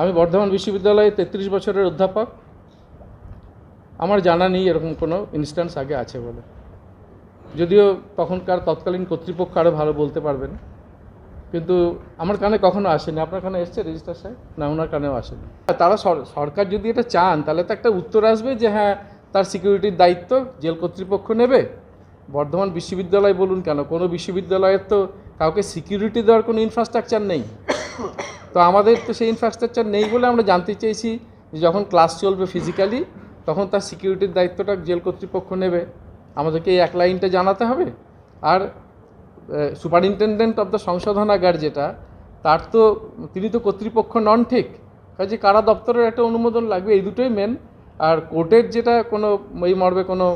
আমি বর্ধমান বিশ্ববিদ্যালয়ে তেত্রিশ বছরের অধ্যাপক। আমার জানা নেই এরকম কোনো ইনস্ট্যান্স আগে আছে বলে। যদিও তখনকার তৎকালীন কর্তৃপক্ষ আরও ভালো বলতে পারবেন। কিন্তু আমার কানে কখনো আসেনি। আপনার কানে এসছে রেজিস্টার সাহেব? না, ওনার কানেও আসেনি। তারা সরকার যদি এটা চান, তাহলে তো একটা উত্তর আসবে যে হ্যাঁ তার সিকিউরিটির দায়িত্ব জেল কর্তৃপক্ষ নেবে। বর্ধমান বিশ্ববিদ্যালয় বলুন কেন? কোনো বিশ্ববিদ্যালয়ের তো কাউকে সিকিউরিটি দেওয়ার কোনো ইনফ্রাস্ট্রাকচার নেই। তো আমাদের তো সেই ইনফ্রাস্ট্রাকচার নেই বলে আমরা জানতে চেয়েছি যে যখন ক্লাস চলবে ফিজিক্যালি তখন তার সিকিউরিটির দায়িত্বটা জেল কর্তৃপক্ষ নেবে। আমাদেরকে এই এক লাইনটা জানাতে হবে। আর সুপারিনটেন্ডেন্ট অফ দ্য সংশোধনাগার যেটা, তার তো, তিনি তো কর্তৃপক্ষ নন ঠিক। কাজে কারা দপ্তরের একটা অনুমোদন লাগবে, এই দুটোই মেন আর কোর্টের যেটা কোনো, এই মর্মে কোনো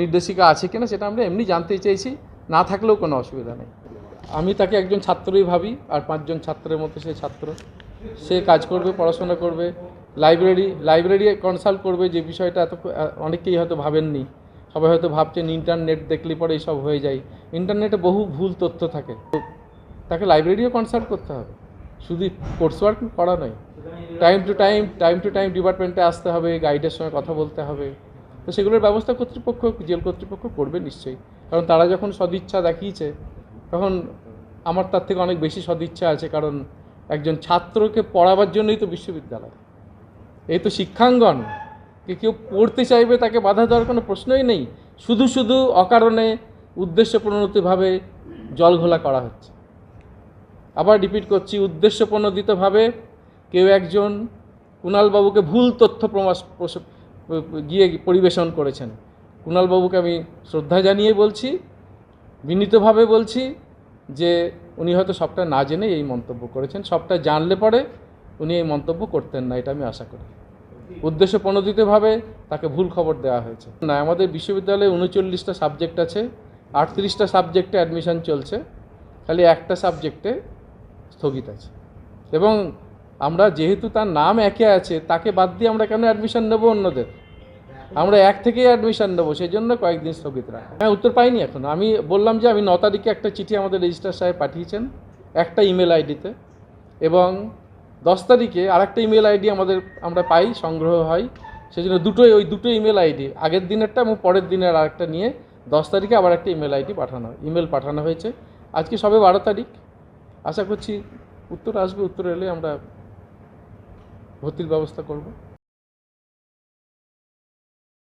নির্দেশিকা আছে কিনা, সেটা আমরা এমনি জানতে চেয়েছি। না থাকলেও কোনো অসুবিধা নেই। আমি তাকে একজন ছাত্রই ভাবি আর পাঁচজন ছাত্রের মধ্যে সে ছাত্র। সে কাজ করবে, পড়াশোনা করবে লাইব্রেরি লাইব্রেরি কনসাল্ট করবে যে বিষয়টা এত, অনেকেই হয়তো ভাবেননি। সবাই হয়তো ভাবছেন ইন্টারনেট দেখলে পরে এইসব হয়ে যায়। ইন্টারনেটে বহু ভুল তথ্য থাকে। তাকে লাইব্রেরিও কনসাল্ট করতে হবে। শুধু কোর্স ওয়ার্ক করা নয়। Time to time time to time ডিপার্টমেন্টে আসতে হবে গাইডের সঙ্গে কথা বলতে হবে। তো সেগুলোর ব্যবস্থা কর্তৃপক্ষ, জেল কর্তৃপক্ষ করবে নিশ্চয়ই। কারণ তারা যখন সদিচ্ছা দেখিয়েছে তখন আমার তার থেকে অনেক বেশি সদিচ্ছা আছে, কারণ একজন ছাত্রকে পড়াবার জন্যই তো বিশ্ববিদ্যালয়। এই তো শিক্ষাঙ্গন, কে কেউ পড়তে চাইবে তাকে বাধা দেওয়ার কোনো প্রশ্নই নেই। শুধু শুধু অকারণে উদ্দেশ্য প্রণোদিতভাবে জলঘোলা করা হচ্ছে। আবার রিপিট করছি উদ্দেশ্য প্রণোদিতভাবে কেউ একজন কুণালবাবুকে ভুল তথ্য প্রস- গিয়ে পরিবেশন করেছেন। কুণালবাবুকে আমি শ্রদ্ধা জানিয়ে বলছি বিনীতভাবে বলছি যে উনি হয়তো সবটা না জেনে এই মন্তব্য করেছেন, সবটা জানলে পরে উনি এই মন্তব্য করতেন না, এটা আমি আশা করি। উদ্দেশ্য প্রণোদিতভাবে তাকে ভুল খবর দেওয়া হয়েছে। না, আমাদের বিশ্ববিদ্যালয়ে উনচল্লিশটা সাবজেক্ট আছে, আটত্রিশটা সাবজেক্টে অ্যাডমিশন চলছে, খালি একটা সাবজেক্টে স্থগিত আছে। এবং আমরা যেহেতু তার নাম একে আছে, তাকে বাদ দিয়ে আমরা কেন অ্যাডমিশন নেব অন্যদের? আমরা এক থেকেই অ্যাডমিশন নেব সেই জন্য কয়েকদিন স্থগিত রাখা হ্যাঁ উত্তর পাইনি এখন। আমি বললাম যে, আমি ন তারিখে একটা চিঠি আমাদের রেজিস্ট্রার সাহেব পাঠিয়েছেন, একটা ইমেল আইডিতে এবং দশ তারিখে আরেকটা ইমেল আইডি আমাদের, আমরা পাই, সংগ্রহ হয়। সেই জন্য দুটোই, ওই দুটো ইমেল আইডি আগের দিনেরটা এবং পরের দিনের আরেকটা নিয়ে দশ তারিখে আবার একটা ইমেল আইডি পাঠানো ইমেল পাঠানো হয়েছে। আজকে সবে বারো তারিখ। আশা করছি উত্তর আসবে, উত্তর এলে আমরা ভর্তির ব্যবস্থা করব।